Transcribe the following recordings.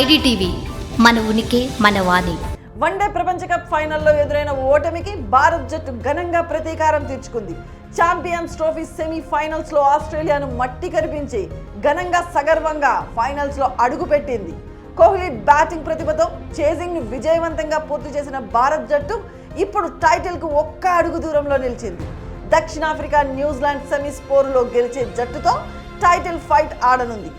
IDTV మన ఉనికి మన వాణి. వన్డే ప్రపంచ కప్ ఫైనల్లో ఎదురైన ఓటమికి భారత్ జట్టు ఘనంగా ప్రతీకారం తీర్చుకుంది. ఛాంపియన్స్ ట్రోఫీ సెమీఫైనల్స్లో ఆస్ట్రేలియాను మట్టి కరిపించి ఘనంగా సగర్వంగా ఫైనల్స్లో అడుగుపెట్టింది. కోహ్లీ బ్యాటింగ్ ప్రతిభతో చేజింగ్ను విజయవంతంగా పూర్తి చేసిన భారత్ జట్టు ఇప్పుడు టైటిల్కు ఒక్క అడుగు దూరంలో నిలిచింది. దక్షిణాఫ్రికా న్యూజిలాండ్ సెమీస్ పోరులో గెలిచే జట్టుతో టైటిల్ ఫైట్ ఆడనుంది.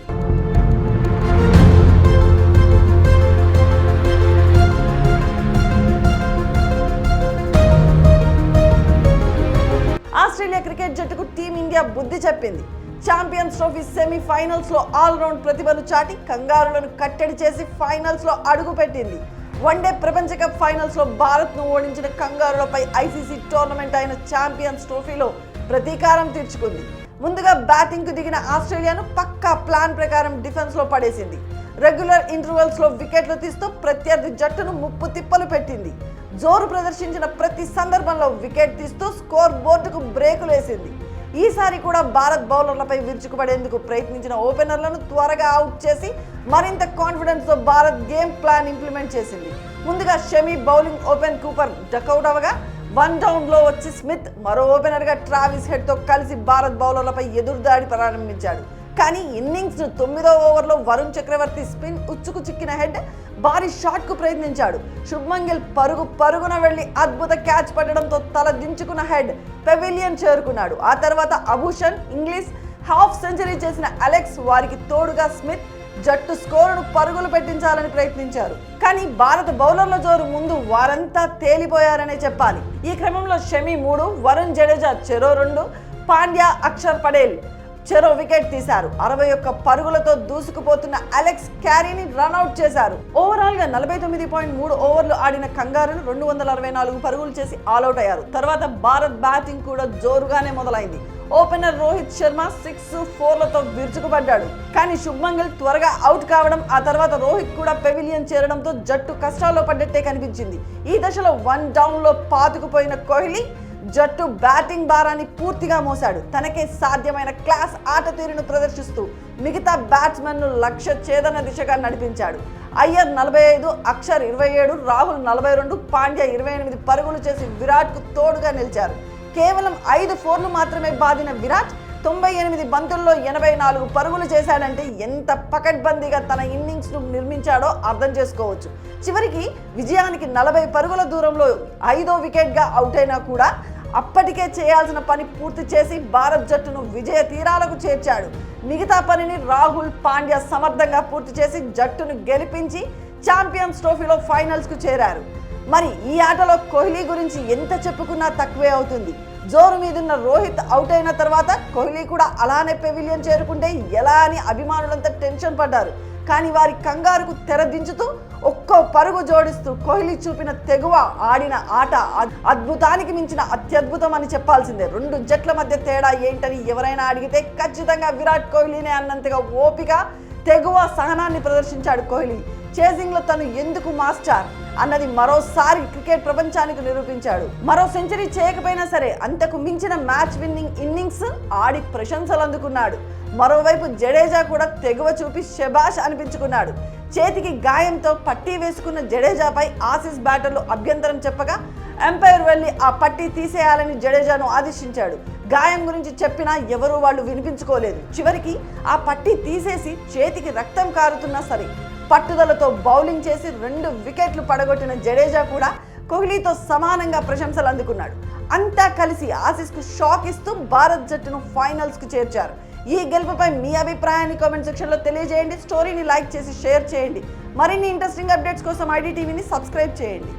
క్రికెట్ జట్టుకు టీమిండియా బుద్ధి చెప్పింది. ఛాంపియన్స్ ట్రోఫీ సెమీ ఫైనల్స్లో ఆల్ రౌండ్ ప్రతిభను చాటి కంగారులను కట్టడి చేసి ఫైనల్స్లో అడుగుపెట్టింది వన్డే ప్రపంచ కప్ ఫైనల్స్లో భారత్ను ఓడించిన కంగారులపై ఐసీసీ టోర్నమెంట్ అయిన ఛాంపియన్స్ ట్రోఫీలో ప్రతీకారం తీర్చుకుంది. ముందుగా బ్యాటింగ్కు దిగిన ఆస్ట్రేలియాను పక్కా ప్లాన్ ప్రకారం డిఫెన్స్లో పడేసింది. రెగ్యులర్ ఇంటర్వెల్స్లో వికెట్లు తీస్తూ ప్రత్యర్థి జట్టును ముప్పు తిప్పలు పెట్టింది. జోరు ప్రదర్శించిన ప్రతి సందర్భంలో వికెట్ తీస్తూ స్కోర్ బోర్డుకు బ్రేకులు వేసింది. ఈసారి కూడా భారత్ బౌలర్లపై విరుచుకుపడేందుకు ప్రయత్నించిన ఓపెనర్లను త్వరగా అవుట్ చేసి మరింత కాన్ఫిడెన్స్తో భారత్ గేమ్ ప్లాన్ ఇంప్లిమెంట్ చేసింది. ముందుగా Shami bowling open Cooper duck out అవగా one డౌన్లో వచ్చి స్మిత్ మరో ఓపెనర్గా ట్రావిస్ హెడ్తో కలిసి భారత్ బౌలర్లపై ఎదురుదాడి ప్రారంభించాడు. కానీ ఇన్నింగ్స్ తొమ్మిదో ఓవర్లో వరుణ్ చక్రవర్తి స్పిన్ ఉచ్చుకు చిక్కిన హెడ్ భారీ షాట్కు ప్రయత్నించాడు. శుభ్మంగిల్ పరుగు పరుగున వెళ్ళి అద్భుత క్యాచ్ పట్టడంతో తల దించుకున్న హెడ్ పెవిలియన్ చేరుకున్నాడు. ఆ తర్వాత అభూషణ్ ఇంగ్లీష్ హాఫ్ సెంచరీ చేసిన అలెక్స్ వారికి తోడుగా స్మిత్ జట్టు స్కోరును పరుగులు పెట్టించాలని ప్రయత్నించారు. కానీ భారత బౌలర్ల జోరు ముందు వారంతా తేలిపోయారనే చెప్పాలి. ఈ క్రమంలో షమి మూడు వరుణ్ జడేజా చెరో రెండు పాండ్యా అక్షర్ పడేల్ చెరో వికెట్ తీశారు. అరవై ఒక్క పరుగులతో దూసుకుపోతున్న అలెక్స్ క్యారీని రన్అట్ చేశారు. ఓవరాల్గా నలభై తొమ్మిది పాయింట్ మూడు ఓవర్లు ఆడిన కంగారును రెండు వందల అరవై నాలుగు పరుగులు చేసి ఆల్అౌట్ అయ్యారు. తర్వాత భారత్ బ్యాటింగ్ కూడా జోరుగానే మొదలైంది. ఓపెనర్ రోహిత్ శర్మ సిక్స్ ఫోర్లతో విరుచుకుపడ్డాడు. కానీ శుభ్మన్ త్వరగా అవుట్ కావడం ఆ తర్వాత రోహిత్ కూడా పెవిలియన్ చేరడంతో జట్టు కష్టాల్లో పడ్డట్టే కనిపించింది. ఈ దశలో వన్ డౌన్లో పాతుకుపోయిన కోహ్లీ జట్టు బ్యాటింగ్ భారాన్ని పూర్తిగా మోశాడు. తనకే సాధ్యమైన క్లాస్ ఆట తీరును ప్రదర్శిస్తూ మిగతా బ్యాట్స్మెన్ను లక్ష్య ఛేదన దిశగా నడిపించాడు. అయ్యర్ నలభై ఐదు అక్షర్ ఇరవై ఏడు రాహుల్ నలభై రెండు పాండ్యా ఇరవై ఎనిమిది పరుగులు చేసి విరాట్కు తోడుగా నిలిచారు. కేవలం ఐదు ఫోర్లు మాత్రమే బాదిన విరాట్ తొంభై ఎనిమిది బంతుల్లో ఎనభై నాలుగు పరుగులు చేశాడంటే ఎంత పకడ్బందీగా తన ఇన్నింగ్స్ను నిర్మించాడో అర్థం చేసుకోవచ్చు. చివరికి విజయానికి నలభై పరుగుల దూరంలో ఐదో వికెట్గా అవుట్ అయినా కూడా అప్పటికే చేయాల్సిన పని పూర్తి చేసి భారత్ జట్టును విజయ తీరాలకు చేర్చాడు. మిగతా పనిని రాహుల్ పాండ్యా సమర్థంగా పూర్తి చేసి జట్టును గెలిపించి ఛాంపియన్స్ ట్రోఫీలో ఫైనల్స్కు చేరారు. మరి ఈ ఆటలో కోహ్లీ గురించి ఎంత చెప్పుకున్నా తక్కువే అవుతుంది. జోరు మీదున్న రోహిత్ అవుట్ అయిన తర్వాత కోహ్లీ కూడా అలానే పెవిలియన్ చేరుకుంటే ఎలా అని అభిమానులంతా టెన్షన్ పడ్డారు. కానీ వారి కంగారుకు తెరదించుతూ ఒక్కో పరుగు జోడిస్తూ కోహ్లీ చూపిన తెగువ ఆడిన ఆట అద్భుతానికి మించిన అత్యద్భుతం అని చెప్పాల్సిందే. రెండు జట్ల మధ్య తేడా ఏంటని ఎవరైనా అడిగితే ఖచ్చితంగా విరాట్ కోహ్లీనే అన్నంతగా ఓపిక తెగువ సహనాన్ని ప్రదర్శించాడు కోహ్లీ. చేసింగ్లో తను ఎందుకు మాస్టర్? అన్నది మరోసారి క్రికెట్ ప్రపంచానికి నిరూపించాడు. మరో సెంచరీ చేయకపోయినా సరే అంతకు మించిన మ్యాచ్ విన్నింగ్ ఇన్నింగ్స్ ఆడి ప్రశంసలు అందుకున్నాడు. మరోవైపు జడేజా కూడా తెగువ చూపి శబాష్ అనిపించుకున్నాడు. చేతికి గాయంతో పట్టీ వేసుకున్న జడేజాపై ఆసీస్ బ్యాటర్లు అభ్యంతరం చెప్పగా ఎంపైర్ వెళ్ళి ఆ పట్టీ తీసేయాలని జడేజాను ఆదేశించాడు. గాయం గురించి చెప్పినా ఎవరూ వాళ్ళు వినిపించుకోలేదు. చివరికి ఆ పట్టీ తీసేసి చేతికి రక్తం కారుతున్నా సరే పట్టుదలతో బౌలింగ్ చేసి రెండు వికెట్లు పడగొట్టిన జడేజా కూడా కోహ్లీతో సమానంగా ప్రశంసలు అందుకున్నాడు. అంతా కలిసి ఆసీస్కు షాక్ ఇస్తూ భారత్ జట్టును ఫైనల్స్కు చేర్చారు. ఈ గెలుపుపై మీ అభిప్రాయాన్ని కామెంట్ సెక్షన్లో తెలియజేయండి. స్టోరీని లైక్ చేసి షేర్ చేయండి. మరిన్ని ఇంట్రెస్టింగ్ అప్డేట్స్ కోసం ఐడి టీవీని సబ్స్క్రైబ్ చేయండి.